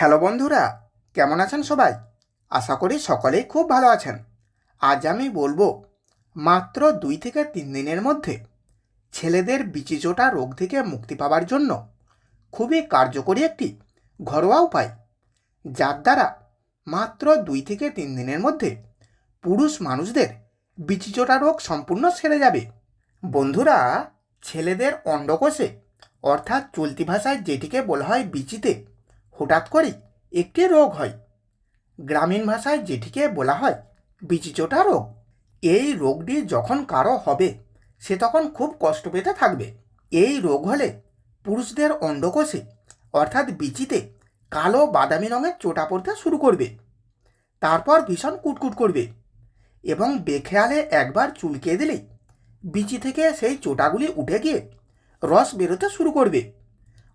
Hello বন্ধুরা, কেমন আছেন সবাই? আশা করি সকলেই খুব ভালো আছেন। আজ আমি বলব, মাত্র দুই থেকে তিন দিনের মধ্যে ছেলেদের বিচিচোটা রোগ থেকে মুক্তি পাওয়ার জন্য খুবই কার্যকরী একটি ঘরোয়া উপায়, যার দ্বারা মাত্র দুই থেকে তিন দিনের মধ্যে পুরুষ মানুষদের বিচিচোটা রোগ সম্পূর্ণ সেরে যাবে। বন্ধুরা, ছেলেদের অন্ডকোষে, অর্থাৎ চলতি ভাষায় যেটিকে বলা হয় বিচিতে হঠাৎ করে একটি রোগ হয়। গ্রামীণ ভাষায় যেটিকে বলা হয় বিচিচোটা রোগ। এই রোগটি যখন কারও হবে, সে তখন খুব কষ্ট পেতে থাকবে। এই রোগ হলে পুরুষদের অন্ডকোষে, অর্থাৎ বিচিতে, কালো বাদামি রঙের চোটা পড়তে শুরু করবে। তারপর ভীষণ কুটকুট করবে এবং বেখেয়ালে একবার চুলকে দিলেই বিচি থেকে সেই চোটাগুলি উঠে গিয়ে রস বেরোতে শুরু করবে।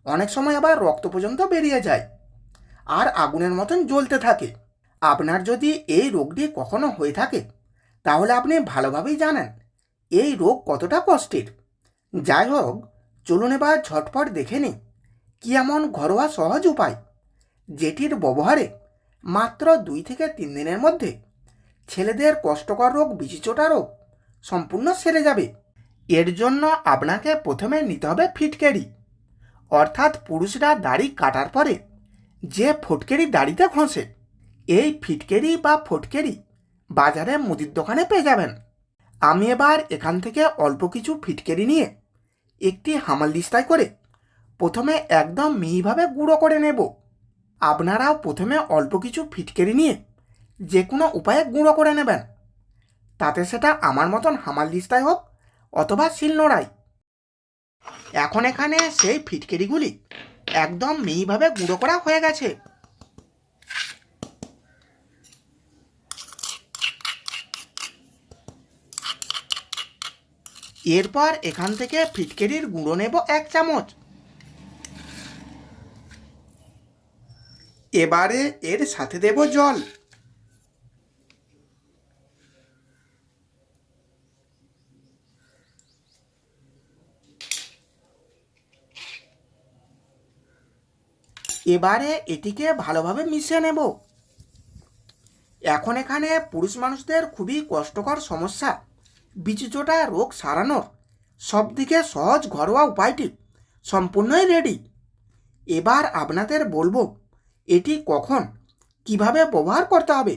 অনেক সময় আবার রক্ত পর্যন্ত বেরিয়ে যায়। আর আগুনের মতন জ্বলতে থাকে। আপনার যদি এই রোগটি কখনো হয়ে থাকে, তাহলে আপনি ভালোভাবেই জানেন এই রোগ কতটা কষ্টের। যাই হোক, চলুন এবার ঝটপট দেখে নিই কি এমন ঘরোয়া সহজ উপায়, যেটির ব্যবহারে মাত্র দুই থেকে তিন দিনের মধ্যে ছেলেদের কষ্টকর রোগ বিচিচোটা রোগ সম্পূর্ণ সেরে যাবে। এর জন্য আপনাকে প্রথমে নিতে হবে ফিটকেরি, অর্থাৎ পুরুষরা দাড়ি কাটার পরে যে ফটকেরি দাড়িতে ঘষে এই ফিটকেরি বা ফটকেরি বাজারে মুদির দোকানে পেয়ে যাবেন। আমি এবার এখান থেকে অল্প কিছু ফিটকেরি নিয়ে একটি হামালদিস্তায় করে প্রথমে একদম মিহিভাবে গুঁড়ো করে নেব। আপনারাও প্রথমে অল্প কিছু ফিটকেরি নিয়ে যে কোনো উপায়ে গুঁড়ো করে নেবেন। তাতে সেটা আমার মতন হামালদিস্তায় হোক অথবা শিলনোড়াই এখন এখানে সেই ফিটকেরিগুলি একদম মিহিভাবে গুঁড়ো করা হয়ে গেছে। এরপর এখান থেকে ফিটকেরির গুঁড়ো নেব এক চামচ। এবারে এর সাথে দেব জল। এবারে এটিকে ভালোভাবে মিশিয়ে নেব। এখন এখানে পুরুষ মানুষদের খুবই কষ্টকর সমস্যা। বিচিচোটা রোগ সারানোর সবদিকে সহজ ঘরোয়া উপায়টি সম্পূর্ণই রেডি এবার আপনাদের বলব, এটি কখন, কীভাবে ব্যবহার করতে হবে?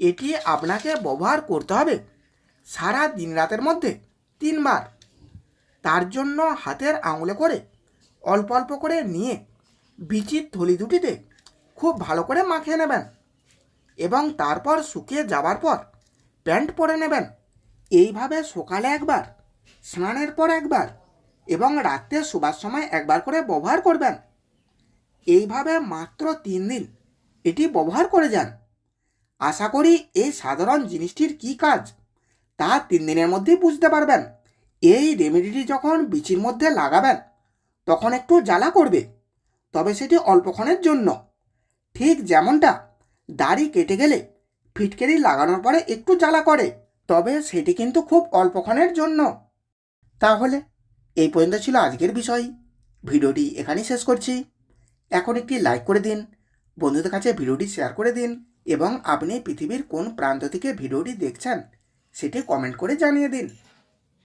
এটি আপনাকে ব্যবহার করতে হবে সারা দিন রাতের মধ্যে তিনবার। তার জন্য হাতের আঙুলে করে অল্প অল্প করে নিয়ে বিচির থলি দুটিতে খুব ভালো করে মাখিয়ে নেবেন এবং তারপর শুকিয়ে যাবার পর প্যান্ট পরে নেবেন। এইভাবে সকালে একবার, স্নানের পর একবার এবং রাত্রে শোবার সময় একবার করে ব্যবহার করবেন। এইভাবে মাত্র তিন দিন এটি ব্যবহার করে যান। আশা করি এই সাধারণ জিনিসটির কী কাজ তা তিন দিনের মধ্যেই বুঝতে পারবেন। এই রেমেডিটি যখন বিচির মধ্যে লাগাবেন, তখন একটু জ্বালা করবে। তবে সেটি অল্পক্ষণের জন্য। ঠিক যেমনটা, দাড়ি কেটে গেলে ফিটকেরি লাগানোর পরে একটু জ্বালা করে, তবে সেটি কিন্তু খুব অল্পক্ষণের জন্য। তাহলে, এই পর্যন্ত ছিল আজকের বিষয়। ভিডিওটি এখানেই শেষ করছি। এখন একটি লাইক করে দিন, বন্ধুদের কাছে ভিডিওটি শেয়ার করে দিন, এবং আপনি পৃথিবীর কোন প্রান্ত থেকে ভিডিওটি দেখছেন, সেটি কমেন্ট করে জানিয়ে দিন।